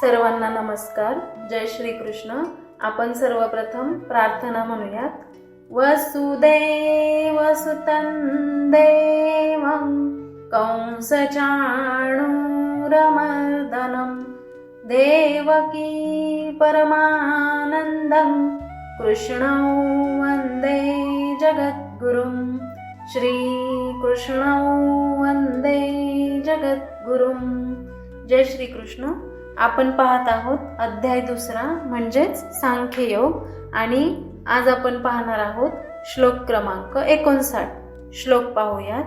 सर्वांना नमस्कार. जय श्री कृष्ण आपण सर्वप्रथम प्रार्थना म्हणूयात. वसुदेव सुतं देवं कंसचाणूरमर्दनं देवकी परमानन्दं कृष्णौ वन्दे जगद्गुरुं श्रीकृष्णौ वन्दे जगद्गुरुं. जय श्री कृष्ण आपण पाहत आहोत अध्याय दुसरा म्हणजेच सांख्ययोग. आणि आज आपण पाहणार आहोत श्लोक क्रमांक एकोणसाठ. श्लोक पाहूयात.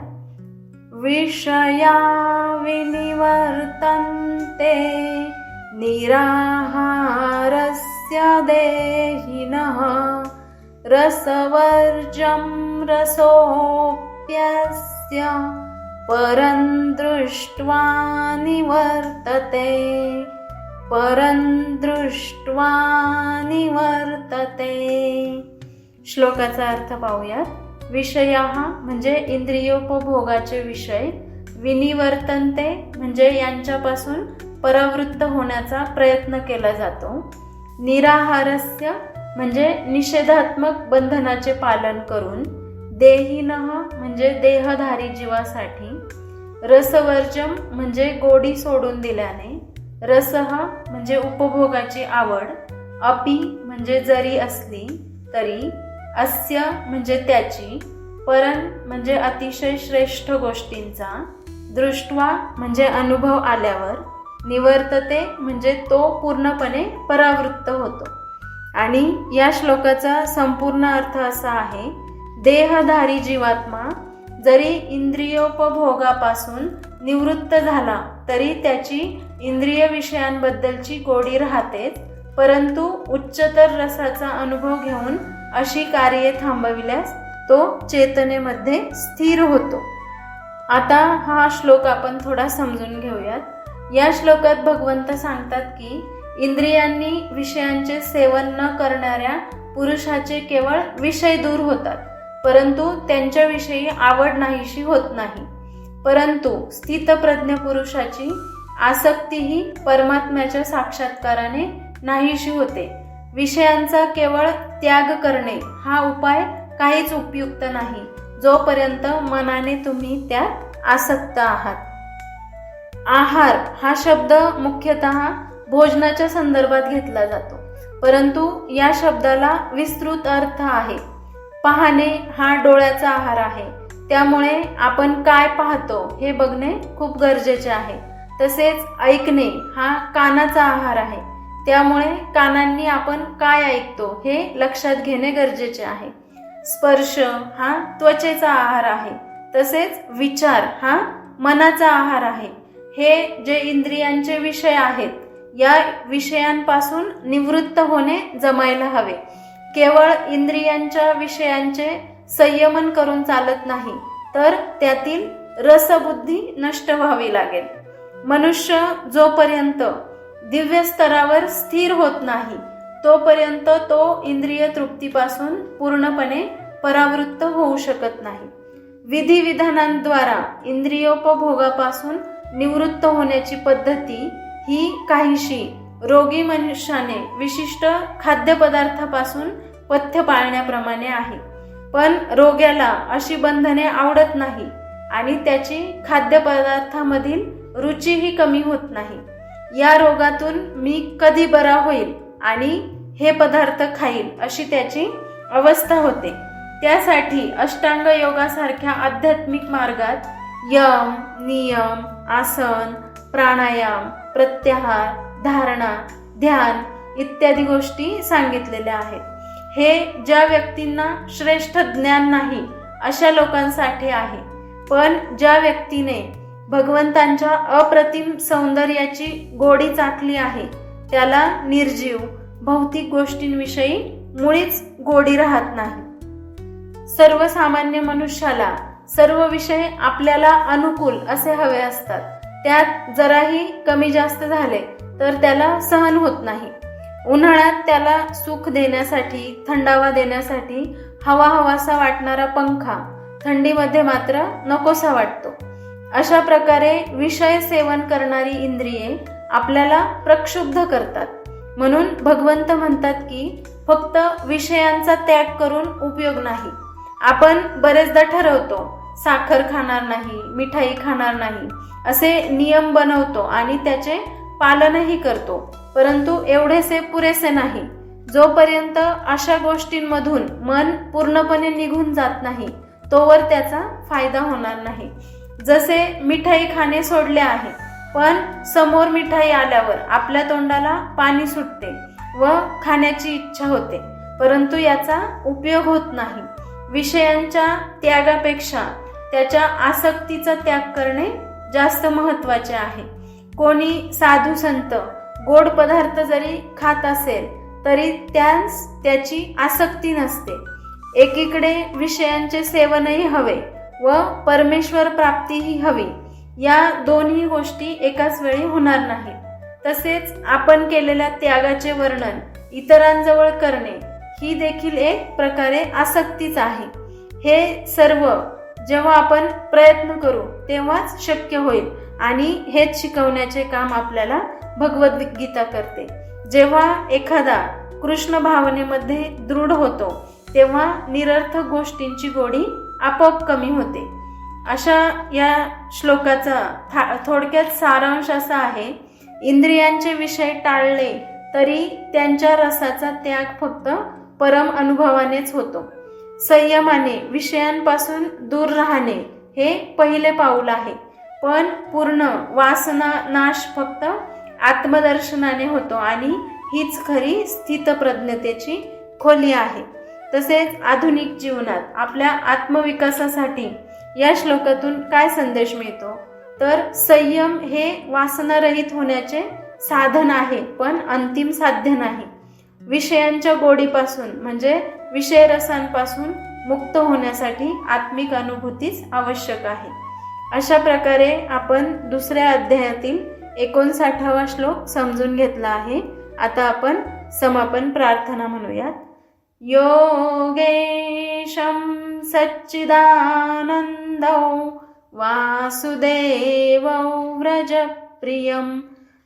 विषया विनिवर्तन्ते निराहारस्य देहिनः रसवर्जं रसोऽप्यस्य परं दृष्ट्वा निवर्तते। परं दृष्ट्वा निवर्तते. श्लोकाचा अर्थ पाहूयात. विषय म्हणजे इंद्रियोपभोगाचे विषय. विनिवर्तनते म्हणजे यांच्यापासून परावृत्त होण्याचा प्रयत्न केला जातो. निराहारस्य म्हणजे निषेधात्मक बंधनाचे पालन करून. देहीन म्हणजे देहधारी जीवासाठी. रसवर्जम म्हणजे गोडी सोडून दिल्याने. रसह म्हणजे उपभोगाची आवड. अपी म्हणजे जरी असली तरी अस्य म्हणजे त्याची परन म्हणजे अतिशय श्रेष्ठ गोष्टींचा दृष्ट्वा म्हणजे अनुभव आल्यावर निवर्तते म्हणजे तो पूर्णपणे परावृत्त होतो. आणि या श्लोकाचा संपूर्ण अर्थ असा आहे देहधारी जीवात्मा जरी इंद्रियोपभोगापासून निवृत्त झाला तरी त्याची इंद्रिय विषयांबद्दलची गोडी राहतेच परंतु उच्चतर रसाचा अनुभव घेऊन अशी कार्ये थांबविल्यास तो चेतनेमध्ये स्थिर होतो. आता हा श्लोक आपण थोडा समजून घेऊयात. या श्लोकात भगवंत सांगतात की इंद्रियांनी विषयांचे सेवन न करणाऱ्या पुरुषाचे केवळ विषय दूर होतात परंतु त्यांच्याविषयी आवड नाहीशी होत नाही. परंतु स्थितप्रज्ञ पुरुषाची आसक्तीही परमात्म्याच्या साक्षात्काराने नाहीशी होते. विषयांचा केवळ त्याग करणे हा उपाय काहीच उपयुक्त नाही. जोपर्यंत मनाने तुम्ही त्यात आसक्त आहात. आहार हा शब्द मुख्यतः भोजनाच्या संदर्भात घेतला जातो. परंतु या शब्दाला विस्तृत अर्थ आहे. पाहणे हा डोळ्याचा आहार आहे. त्यामुळे आपण काय पाहतो हे बघणे खूप गरजेचे आहे. तसेच ऐकणे हा कानाचा आहार आहे. त्यामुळे कानांनी आपण काय ऐकतो हे लक्षात घेणे गरजेचे आहे. स्पर्श हा त्वचेचा आहार आहे. तसेच विचार हा मनाचा आहार आहे. हे जे इंद्रियांचे विषय आहेत या विषयांपासून निवृत्त होणे जमायला हवे. केवळ इंद्रियांच्या विषयांचे संयमन करून चालत नाही तर त्यातील रसबुद्धी नष्ट व्हावी लागेल. मनुष्य जोपर्यंत दिव्य स्तरावर स्थिर होत नाही तोपर्यंत तो इंद्रिय तृप्तीपासून पूर्णपणे परावृत्त होऊ शकत नाही. विधिविधानांद्वारा इंद्रियोपभोगापासून निवृत्त होण्याची पद्धती ही काहीशी रोगी मनुष्याने विशिष्ट खाद्यपदार्थापासून पथ्य पाळण्याप्रमाणे आहे. पण रोग्याला अशी बंधने आवडत नाही आणि त्याची खाद्यपदार्थामधील रुचीही कमी होत नाही. या रोगातून मी कधी बरा होईल आणि हे पदार्थ खाईल अशी त्याची अवस्था होते. त्यासाठी अष्टांग योगासारख्या आध्यात्मिक मार्गात यम नियम आसन प्राणायाम प्रत्याहार धारणा ध्यान इत्यादी गोष्टी सांगितलेल्या आहेत. हे ज्या व्यक्तींना श्रेष्ठ ज्ञान नाही अशा लोकांसाठी आहे. पण ज्या व्यक्तीने भगवंतांच्या अप्रतिम सौंदर्याची गोडी चाकली आहे त्याला निर्जीव भौतिक गोष्टींविषयी मुळीच गोडी राहत नाही. सर्वसामान्य मनुष्याला सर्व विषय आपल्याला अनुकूल असे हवे असतात. त्यात जराही कमी जास्त झाले तर त्याला सहन होत नाही. उन्हाळ्यात त्याला सुख देण्यासाठी थंडावा देण्यासाठी हवा हवासा वाटणारा पंखा थंडीमध्ये मात्र नकोसा वाटतो. अशा प्रकारे विषय सेवन करणारी इंद्रिये आपल्याला प्रक्षुब्ध करतात. म्हणून भगवंत म्हणतात की फक्त विषयांचा त्याग करून उपयोग नाही. आपण बरेचदा ठरवतो साखर खाणार नाही मिठाई खाणार नाही असे नियम बनवतो आणि त्याचे पालनही करतो. परंतु एवढेसे पुरेसे नाही. जोपर्यंत अशा गोष्टींमधून मन पूर्णपणे निघून जात नाही तोवर त्याचा फायदा होणार नाही. जसे मिठाई खाणे सोडले आहे पण समोर मिठाई आल्यावर आपल्या तोंडाला पाणी सुटते व खाण्याची इच्छा होते परंतु याचा उपयोग होत नाही. विषयांच्या त्यागापेक्षा त्याच्या आसक्तीचा त्याग करणे जास्त महत्त्वाचे आहे. कोणी साधू संत गोड पदार्थ जरी खात असेल तरी त्यास त्याची आसक्ती नसते. एकीकडे विषयांचे सेवनही हवे व परमेश्वर प्राप्तीही हवी. या दोन्ही गोष्टी एकाच वेळी होणार नाही. तसेच आपण केलेल्या त्यागाचे वर्णन इतरांजवळ करणे ही देखील एक प्रकारे आसक्तीच आहे. हे सर्व जेव्हा आपण प्रयत्न करू तेव्हाच शक्य होईल. आणि हेच शिकवण्याचे काम आपल्याला भगवद्गीता करते. जेव्हा एखादा कृष्ण भावनेमध्ये दृढ होतो तेव्हा निरर्थक गोष्टींची गोडी आपोआप कमी होते. अशा या श्लोकाचा था थोडक्यात सारांश असा आहे इंद्रियांचे विषय टाळले तरी त्यांच्या रसाचा त्याग फक्त परम अनुभवानेच होतो. संयमाने विषयांपासून दूर राहणे हे पहिले पाऊल आहे. पण पूर्ण वासना नाश फक्त आत्मदर्शनाने होतो आणि हीच खरी स्थितप्रज्ञतेची खोली आहे. तसेच आधुनिक जीवनात आपल्या आत्मविकासासाठी या श्लोकातून काय संदेश मिळतो? तर संयम हे वासनारहित होण्याचे साधन आहे पण अंतिम साध्य नाही. विषयांच्या गोडीपासून म्हणजे विषयरसांपासून मुक्त होण्यासाठी आत्मिक अनुभूतीच आवश्यक आहे. अशा प्रकारे आपण दुसऱ्या अध्यायातील एकोणसाठावा श्लोक समजून घेतला आहे. आता आपण समापन प्रार्थना म्हणूयात. योगेशं सच्चिदानन्दौ वासुदेवौ व्रजप्रियं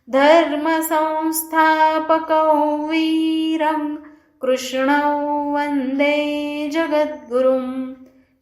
धर्मसंस्थापकौ वीरं कृष्णौ वन्दे जगद्गुरुं